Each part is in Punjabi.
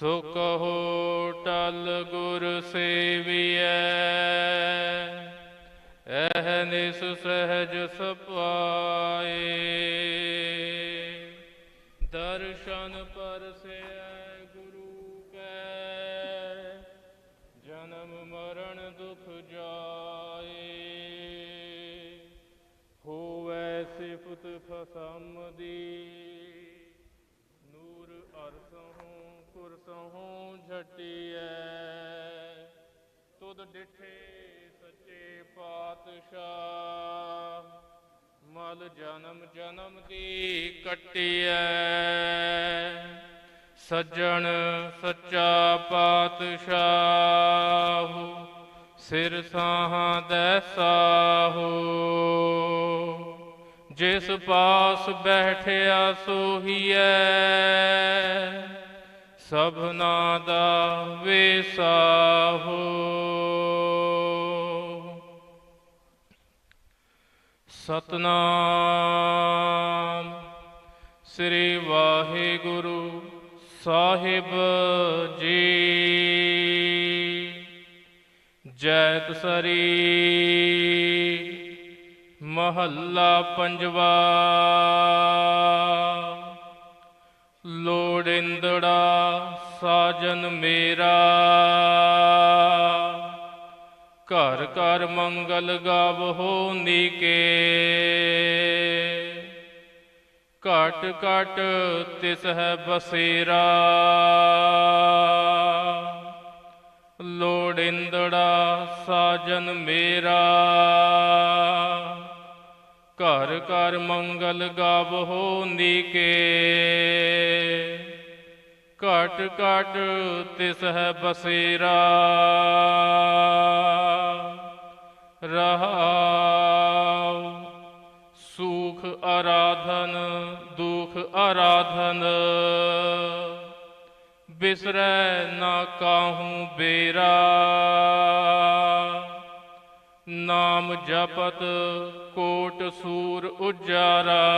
ਸੁਖ ਹੋ ਟਲ ਗੁਰ ਸੇਵੀਐ ਐਹ ਨਿਸ ਸਹਿਜ ਸਪਾਏ। ਦਰਸ਼ਨ ਪਰਸੈ ਗੁਰੂ ਕੈ, ਜਨਮ ਮਰਨ ਦੁਖ ਜਾਏ। ਹੋਵੈ ਸਿਫਤ ਫਸਮ ਦੀ, ਨੂਰ ਅਰਸੋਂ ਕੁਰਸਹੋਂ ਝਟਿਐ ਤੁਧ ਡਿਠੇ ਸੱਚੇ ਪਾਤਸ਼ਾਹ। ਮਲ ਜਨਮ ਜਨਮ ਦੀ ਕੱਟਿਐ। ਸੱਜਣ ਸੱਚਾ ਪਾਤਸ਼ਾਹ। ਸਿਰ ਸਾਹਾਂ ਦੇ ਸਾਹੋ। ਜਿਸ ਪਾਸ ਬੈਠਿਆ ਸੋਹੀਐ। ਸਭਨਾ ਦਾ ਵਿਸਾਹੋ। ਸਤਨਾਮ ਸ੍ਰੀ ਵਾਹਿਗੁਰੂ ਸਾਹਿਬ ਜੀ। ਜੈਤ ਸਰੀ ਮਹੱਲਾ ਪੰਜਵਾ। ਲੋੜਿੰਦੜਾ ਸਾਜਨ ਮੇਰਾ। ਘਰ ਘਰ ਮੰਗਲ ਗਾਵਹੋ ਨੀਕੇ। ਘਟ ਘਟ ਤਿਸ ਹੈ ਬਸੇਰਾ। ਲੋੜਿੰਦੜਾ ਸਾਜਨ ਮੇਰਾ। ਘਰ ਘਰ ਮੰਗਲ ਗਾਵਹੋ ਨੀਕੇ ਘਟ ਘਟ ਤਿਸ ਹੈ ਬਸੇਰਾ। ਰਹਾਉ ਸੁਖ ਆਰਾਧਨ, ਦੁਖ ਆਰਾਧਨ। ਬਿਸਰੈ ਨਾ ਕਾਹੂ ਬੇਰਾ। ਨਾਮ ਜਪਤ ਕੋਟ ਸੂਰ ਉਜਾਰਾ।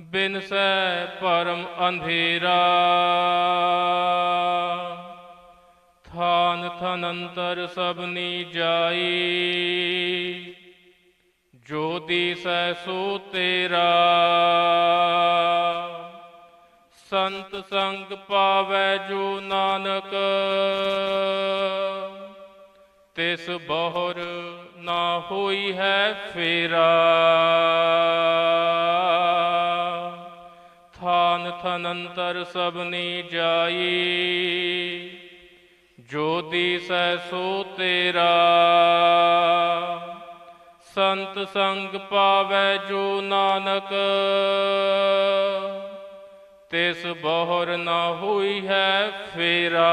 ਬਿਨਸੈ ਪਰਮ ਅੰਧੇਰਾ। ਥਾਨ ਥਨੰਤਰ ਸਭਨੀ ਜਾਈ। ਜੋ ਦੀਸੈ ਸੋ ਤੇਰਾ। ਸੰਤ ਸੰਗ ਪਾਵੈ ਜੋ ਨਾਨਕ। ਤਿਸ ਬਹੁਰ ਨਾ ਹੋਈ ਹੈ ਫੇਰਾ। ਥਾਨ ਥਨੰਤਰ ਸਭਨੀ ਜਾਈ, ਜੋ ਦੀਸੈ ਸੋ ਤੇਰਾ। ਸੰਤ ਸੰਗ ਪਾਵੈ ਜੋ ਨਾਨਕ, ਤਿਸ ਬਹੁਰ ਨਾ ਹੋਈ ਹੈ ਫੇਰਾ।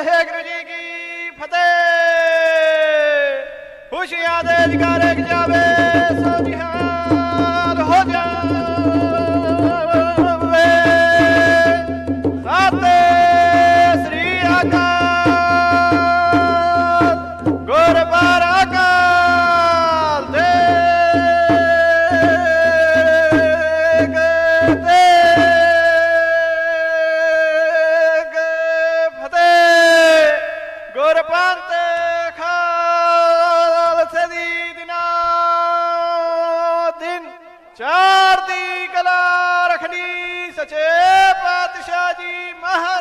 ਵਾਹਿਗੁਰੂ ਜੀ ਕੀ ਫਤਿਹ। ਖੁਸ਼ੀਆਂ ਦੇ ਜਗਾਰੇ ਜਾਵੇ। ਚਾਰ ਦੀ ਕਲਾ ਰਖਣੀ ਸਚੇ ਪਾਤਸ਼ਾਹ ਜੀ ਮਹਾ